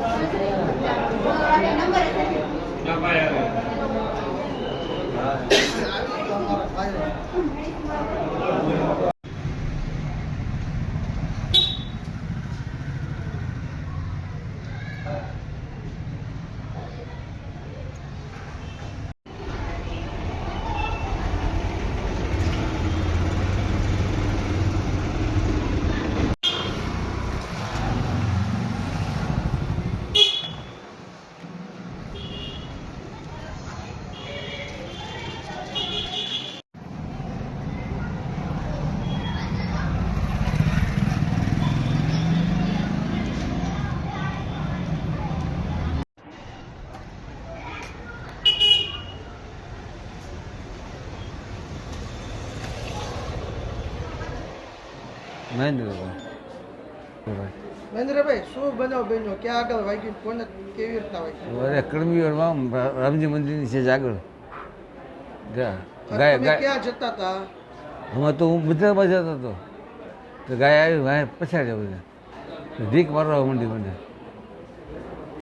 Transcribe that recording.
Thank you. મહેન્દ્રભાઈ. મહેન્દ્રભાઈ શું બનાવ બન્યો? ક્યાં આગળ વાગ્યું? કોને કેવી રીતના વાગ્યું? અરે કડમીવાળમાં રામજી મંદિરની છે જ આગળ. ગાય ક્યાં જતા હતા? આમાં તો હું બજારમાં જતો હતો. તો ગાય આવી વાય પછાડ્યા બધા. ભીખ મારવા મંડી મને.